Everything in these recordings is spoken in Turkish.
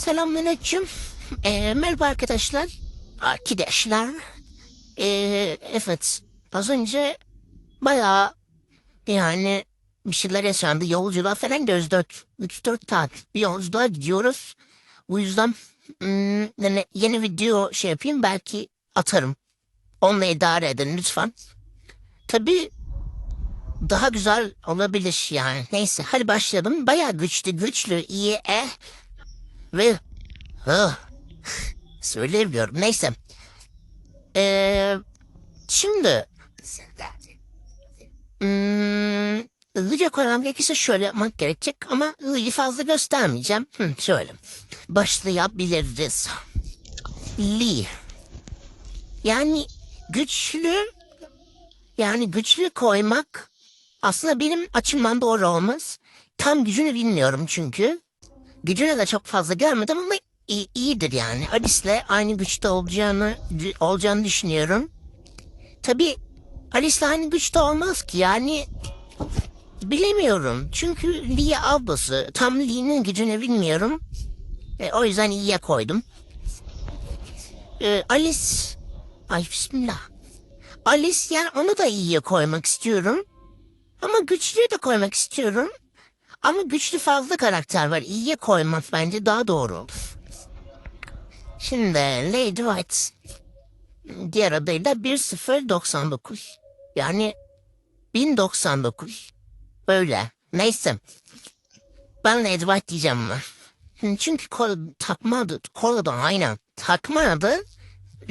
Selamünaleyküm. Ee, merhaba arkadaşlar. Arkadaşlar. Ee, evet. Az önce bayağı yani bir şeyler yaşandı. Yolculuğa falan göz dört. Üç dört saat bir yolculuğa gidiyoruz. Bu yüzden hmm, yani yeni video şey yapayım belki atarım. Onunla idare edin lütfen. Tabii daha güzel olabilir yani. Neyse hadi başlayalım. Bayağı güçlü güçlü iyi eh. Ve ah, söyleyemiyorum. Neyse. Ee, şimdi hmm, hızlıca gerekirse şöyle yapmak gerekecek ama hızlı fazla göstermeyeceğim. Hı, şöyle. Başlayabiliriz. Lee. Yani güçlü yani güçlü koymak aslında benim açımdan doğru olmaz. Tam gücünü bilmiyorum çünkü. Gücünü de çok fazla görmedim ama iyi, iyidir yani. Alice'le aynı güçte olacağını olacağını düşünüyorum. Tabii Alice'le aynı güçte olmaz ki yani bilemiyorum. Çünkü Lee ablası. Tam Lee'nin gücünü bilmiyorum. E, o yüzden iyiye koydum. E, Alice... Ay bismillah. Alice yani onu da iyiye koymak istiyorum. Ama güçlüyü de koymak istiyorum. Ama güçlü fazla karakter var. İyiye koymak bence daha doğru. Şimdi Lady White diğer adıyla 1099. Yani 1099. Böyle. Neyse. Ben Lady White diyeceğim ama. Çünkü kol, takma adı, kol adı aynen. Takma adı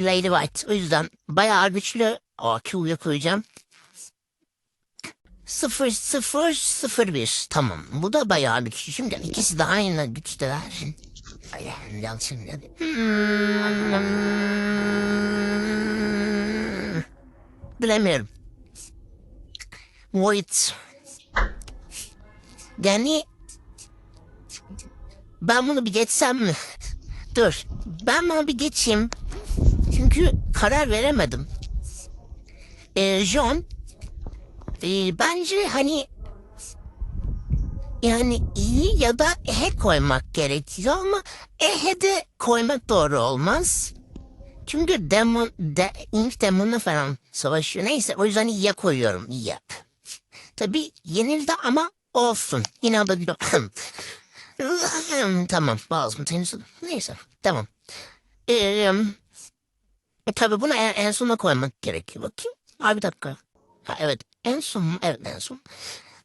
Lady White. O yüzden bayağı güçlü AQ'ya koyacağım. 0 0 0 1 tamam. Bu da bayağı güçlü. Şimdi ikisi de aynı güçteler. Yanlış dedi. Hmm. Bilemiyorum. Wait. Yani ben bunu bir geçsem mi? Dur. Ben bunu bir geçeyim. Çünkü karar veremedim. Ee, John e, bence hani yani iyi ya da ehe koymak gerekiyor ama ehe de koymak doğru olmaz. Çünkü demon, de, Ink demonla falan savaşıyor. Neyse o yüzden iyiye koyuyorum. İyi. Tabi yenildi ama olsun. Yine de tamam boğazım temizledim. Neyse tamam. Ee, tabi bunu en, en sona koymak gerekiyor. Bakayım. Abi bir dakika. Ha, evet en son evet en son.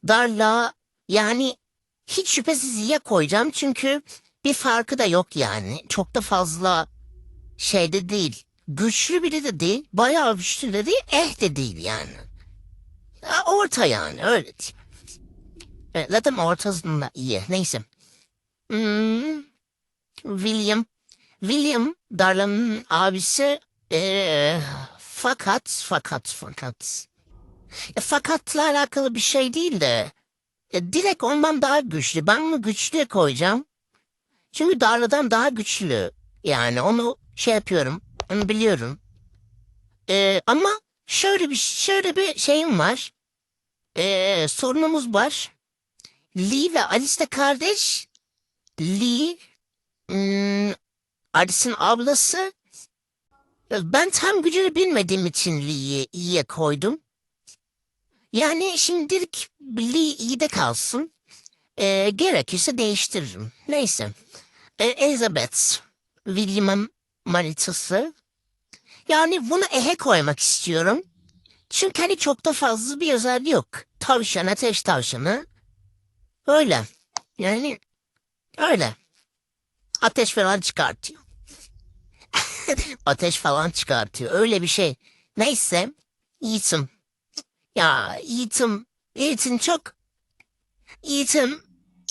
Darla yani hiç şüphesiz iyiye koyacağım çünkü bir farkı da yok yani. Çok da fazla şeyde değil. Güçlü biri de değil. Bayağı güçlü de değil. Eh de değil yani. Ya, orta yani öyle diyeyim. Evet, zaten ortasında iyi. Neyse. Hmm, William. William Darla'nın abisi. Ee, fakat fakat fakat. E, fakatla alakalı bir şey değil de. E, direkt ondan daha güçlü. Ben onu güçlüye koyacağım. Çünkü Darla'dan daha güçlü. Yani onu şey yapıyorum. Onu biliyorum. E, ama şöyle bir şöyle bir şeyim var. E, sorunumuz var. Lee ve Alice de kardeş. Lee hmm, Alice'in ablası. E, Ben tam gücünü bilmediğim için Lee'yi iyiye koydum. Yani şimdilik Lee iyi de kalsın. E, gerekirse değiştiririm. Neyse. E, Elizabeth. William'ın manitası. Yani bunu ehe koymak istiyorum. Çünkü hani çok da fazla bir özelliği yok. Tavşan, ateş tavşanı. Öyle. Yani öyle. Ateş falan çıkartıyor. ateş falan çıkartıyor. Öyle bir şey. Neyse. Ethan. Ya Ethan. Ethan çok. Ethan.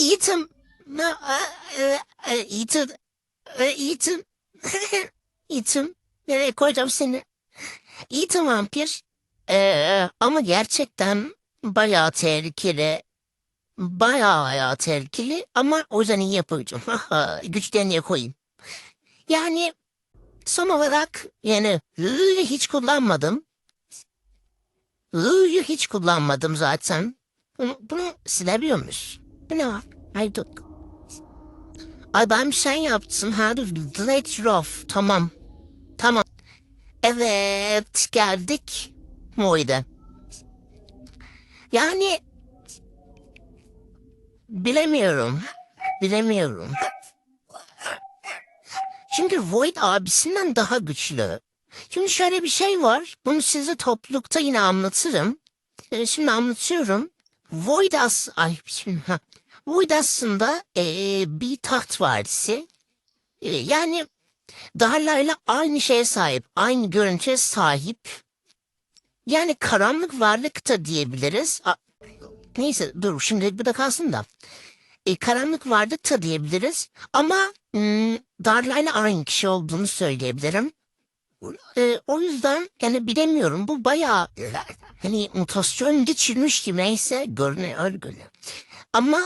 Ethan. Ne- e, e, e, Ethan. Ethan. Nereye koyacağım seni? Ethan vampir. Ee, ama gerçekten bayağı tehlikeli. Bayağı bayağı tehlikeli ama o yüzden iyi yapacağım. Güçlerini koyayım? Yani son olarak yani hiç kullanmadım. I'yı hiç kullanmadım zaten. Bunu, bunu silebiliyor muyuz? Bu ne var? Haydi. Ay ben bir şey yaptım. Ha dur. Delete Rough. Tamam. Tamam. Evet. Geldik. Void'e. Yani bilemiyorum. Bilemiyorum. Çünkü Void abisinden daha güçlü. Şimdi şöyle bir şey var. Bunu size toplulukta yine anlatırım. Ee, şimdi anlatıyorum. Void as... Ay şimdi... Ha. Void aslında ee, bir taht varisi. Ee, yani Darlayla aynı şeye sahip. Aynı görüntüye sahip. Yani karanlık varlık da diyebiliriz. A- Neyse dur şimdi bir de kalsın da. E, karanlık varlık da diyebiliriz. Ama hmm, Darlayla aynı kişi olduğunu söyleyebilirim. E, o yüzden yani bilemiyorum. Bu bayağı hani mutasyon geçirmiş gibi neyse görünüyor görünüyor. Ama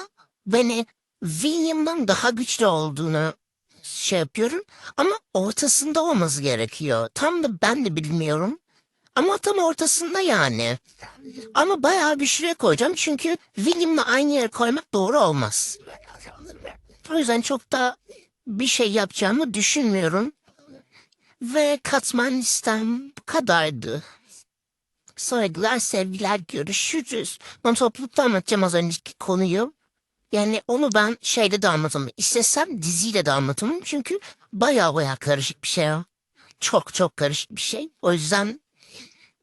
beni William'dan daha güçlü olduğunu şey yapıyorum. Ama ortasında olması gerekiyor. Tam da ben de bilmiyorum. Ama tam ortasında yani. Ama bayağı bir şuraya koyacağım çünkü William'la aynı yere koymak doğru olmaz. O yüzden çok da bir şey yapacağımı düşünmüyorum. Ve katman listem bu kadardı. Saygılar, sevgiler, görüşürüz. Ben toplulukta anlatacağım az önceki konuyu. Yani onu ben şeyde de anlatamam. İstesem diziyle de anlatamam. Çünkü baya baya karışık bir şey o. Çok çok karışık bir şey. O yüzden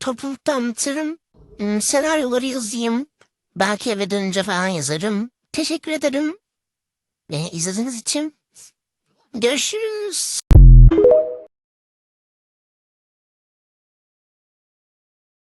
toplulukta anlatırım. Hmm, Senaryoları yazayım. Belki eve dönünce falan yazarım. Teşekkür ederim. Beni izlediğiniz için. Görüşürüz.